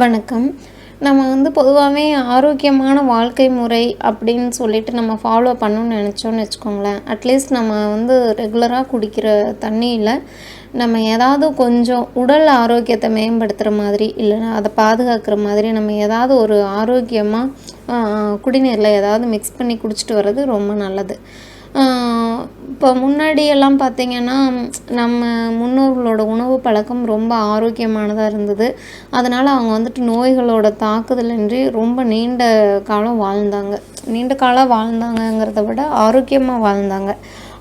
வணக்கம். நம்ம வந்து பொதுவாகவே ஆரோக்கியமான வாழ்க்கை முறை அப்படின்னு சொல்லிட்டு நம்ம ஃபாலோ பண்ணணும்னு நினச்சோன்னு வச்சுக்கோங்களேன். அட்லீஸ்ட் நம்ம வந்து ரெகுலராக குடிக்கிற தண்ணியில் நம்ம ஏதாவது கொஞ்சம் உடல் ஆரோக்கியத்தை மேம்படுத்துகிற மாதிரி இல்லைன்னா அதை பாதுகாக்கிற மாதிரி நம்ம ஏதாவது ஒரு ஆரோக்கியமாக குடிநீரில் ஏதாவது மிக்ஸ் பண்ணி குடிச்சிட்டு வர்றது ரொம்ப நல்லது. இப்போ முன்னாடியெல்லாம் பார்த்திங்கன்னா நம்ம முன்னோர்களோட உணவு பழக்கம் ரொம்ப ஆரோக்கியமானதாக இருந்தது. அதனால் அவங்க வந்துட்டு நோய்களோட தாக்குதலின்றி ரொம்ப நீண்ட காலம் வாழ்ந்தாங்க. நீண்ட காலம் வாழ்ந்தாங்கங்கிறத விட ஆரோக்கியமாக வாழ்ந்தாங்க.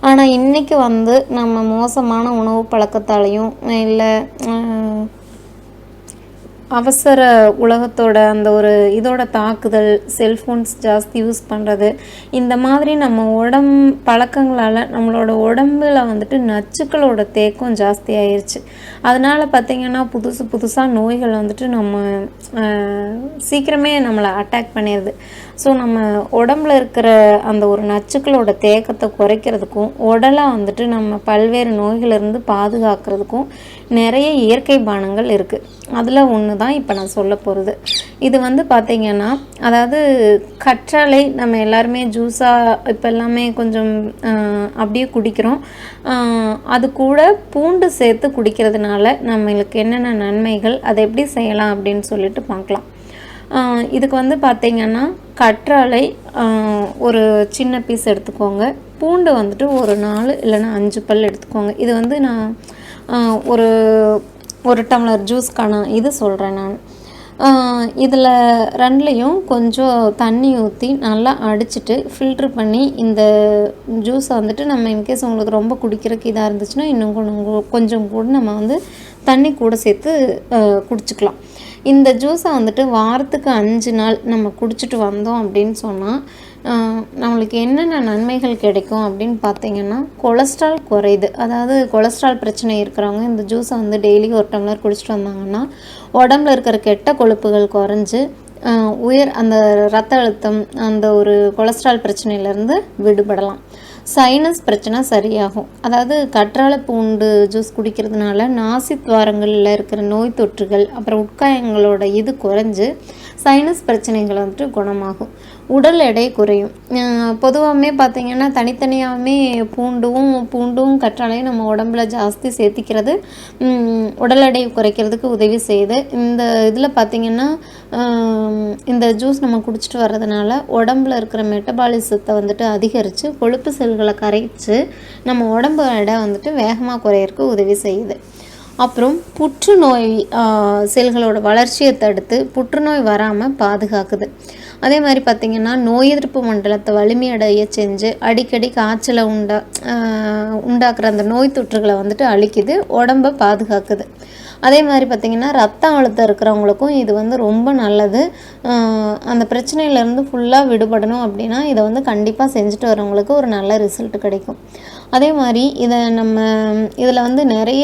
ஆனால் இன்றைக்கி வந்து நம்ம மோசமான உணவு பழக்கத்தாலையும் இல்லை அவசர உலகத்தோட அந்த ஒரு இதோட தாக்குதல் செல்ஃபோன்ஸ் ஜாஸ்தி யூஸ் பண்ணுறது இந்த மாதிரி நம்ம உடம் பழக்கங்களால் நம்மளோட உடம்பில் வந்துட்டு நச்சுக்களோட தேக்கம் ஜாஸ்தி ஆயிடுச்சு அதனால் பார்த்திங்கன்னா புதுசு புதுசாக நோய்கள் வந்துட்டு நம்ம சீக்கிரமே நம்மளை அட்டாக் பண்ணிடுது ஸோ நம்ம உடம்புல இருக்கிற அந்த ஒரு நச்சுக்களோட தேக்கத்தை குறைக்கிறதுக்கும் உடலை வந்துட்டு நம்ம பல்வேறு நோய்களிலிருந்து பாதுகாக்கிறதுக்கும் நிறைய இயற்கை பானங்கள் இருக்குது அதில் ஒன்று தான் இப்போ நான் சொல்ல போகிறது இது வந்து பார்த்திங்கன்னா அதாவது கற்றாழை நம்ம எல்லாருமே ஜூஸாக இப்போ எல்லாமே கொஞ்சம் அப்படியே குடிக்கிறோம். அது கூட பூண்டு சேர்த்து குடிக்கிறதுனால நம்மளுக்கு என்னென்ன நன்மைகள் அதை எப்படி செய்யலாம் அப்படின்னு சொல்லிட்டு பார்க்கலாம் இதுக்கு வந்து பார்த்திங்கன்னா கற்றாழை ஒரு சின்ன பீஸ் எடுத்துக்கோங்க. பூண்டு வந்துட்டு ஒரு நாலு இல்லைன்னா அஞ்சு பல் எடுத்துக்கோங்க. இது வந்து நான் ஒரு ஒரு டம்ளர் ஜூஸ்க்கான இது சொல்கிறேன் நான். இதில் ரெண்டுலேயும் கொஞ்சம் தண்ணி ஊற்றி நல்லா அடிச்சுட்டு ஃபில்ட்ரு பண்ணி இந்த ஜூஸை வந்துட்டு நம்ம இன்கேஸ் உங்களுக்கு ரொம்ப குடிக்கிறதுக்கு இதாக இருந்துச்சுன்னா இன்னும் கொஞ்சம் கொஞ்சம் கூட நம்ம வந்து தண்ணி கூட சேர்த்து குடிச்சிக்கலாம். இந்த ஜூஸை வந்துட்டு வாரத்துக்கு அஞ்சு நாள் நம்ம குடிச்சிட்டு வந்தோம் அப்படின்னு சொன்னால் நம்மளுக்கு என்னென்ன நன்மைகள் கிடைக்கும் அப்படின்னு பார்த்தீங்கன்னா கொலஸ்ட்ரால் குறையுது. அதாவது கொலஸ்ட்ரால் பிரச்சனை இருக்கிறவங்க இந்த ஜூஸை வந்து டெய்லி ஒரு டம்ளர் குடிச்சிட்டு வந்தாங்கன்னா உடம்புல இருக்கிற கெட்ட கொழுப்புகள் குறைஞ்சு உயர் அந்த ரத்த அழுத்தம் அந்த ஒரு கொலஸ்ட்ரால் பிரச்சனையிலேருந்து விடுபடலாம். சைனஸ் பிரச்சனை சரியாகும். அதாவது கற்றாழை பூண்டு ஜூஸ் குடிக்கிறதுனால நாசித்வாரங்களில் இருக்கிற நோய் தொற்றுகள் அப்புறம் உட்காயங்களோட இது குறைஞ்சு சைனஸ் பிரச்சனைகள் வந்துட்டு குணமாகும். உடல் எடை குறையும். பொதுவாகவே பார்த்திங்கன்னா தனித்தனியாகவே பூண்டும் பூண்டும் கற்றாழையும் நம்ம உடம்புல ஜாஸ்தி சேர்த்திக்கிறது உடல் எடை குறைக்கிறதுக்கு உதவி செய்யுது. இந்த இதில் பார்த்திங்கன்னா இந்த ஜூஸ் நம்ம குடிச்சிட்டு வர்றதுனால உடம்புல இருக்கிற மெட்டபாலிசத்தை வந்துட்டு அதிகரித்து கொழுப்பு செல்களை கரைச்சு நம்ம உடம்பு எடை வந்துட்டு வேகமாக குறையிறதுக்கு உதவி செய்யுது. அப்புறம் புற்றுநோய் செல்களோட வளர்ச்சியை தடுத்து புற்றுநோய் வராமல் பாதுகாக்குது. அதே மாதிரி பார்த்திங்கன்னா நோய் எதிர்ப்பு மண்டலத்தை வலிமையடைய செஞ்சு அடிக்கடி காய்ச்சலை உண்டா உண்டாக்குற அந்த நோய் தொற்றுகளை வந்துட்டு அழிக்குது உடம்பை பாதுகாக்குது. அதே மாதிரி பார்த்திங்கன்னா ரத்த அழுத்தம் இருக்கிறவங்களுக்கும் இது வந்து ரொம்ப நல்லது. அந்த பிரச்சனையிலேருந்து ஃபுல்லாக விடுபடணும் அப்படின்னா இதை வந்து கண்டிப்பாக செஞ்சுட்டு வரவங்களுக்கு ஒரு நல்ல ரிசல்ட் கிடைக்கும். அதே மாதிரி இதை நம்ம இதில் வந்து நிறைய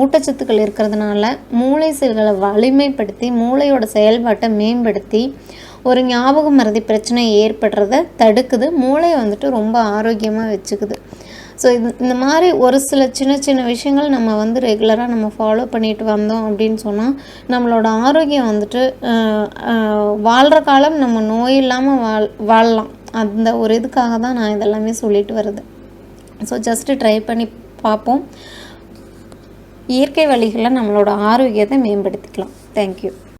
ஊட்டச்சத்துக்கள் இருக்கிறதுனால மூளை செல்களை வலிமைப்படுத்தி மூளையோட செயல்பாட்டை மேம்படுத்தி ஒரு ஞாபக மறதி பிரச்சனை ஏற்படுறத தடுக்குது. மூளையை வந்துட்டு ரொம்ப ஆரோக்கியமாக வச்சுக்குது. ஸோ இந்த மாதிரி ஒரு சில சின்ன சின்ன விஷயங்கள் நம்ம வந்து ரெகுலராக நம்ம ஃபாலோ பண்ணிட்டு வந்தோம் அப்படின்னு சொன்னால் நம்மளோட ஆரோக்கியம் வந்துட்டு வாழ்கிற காலம் நம்ம நோய் இல்லாமல் வாழ் வாழலாம். அந்த ஒரு இதுக்காக தான் நான் இதெல்லாமே சொல்லிட்டு வருது. ஸோ ஜஸ்ட்டு ட்ரை பண்ணி பார்ப்போம் இயற்கை வழிகளில் நம்மளோட ஆரோக்கியத்தை மேம்படுத்திக்கலாம். தேங்க்யூ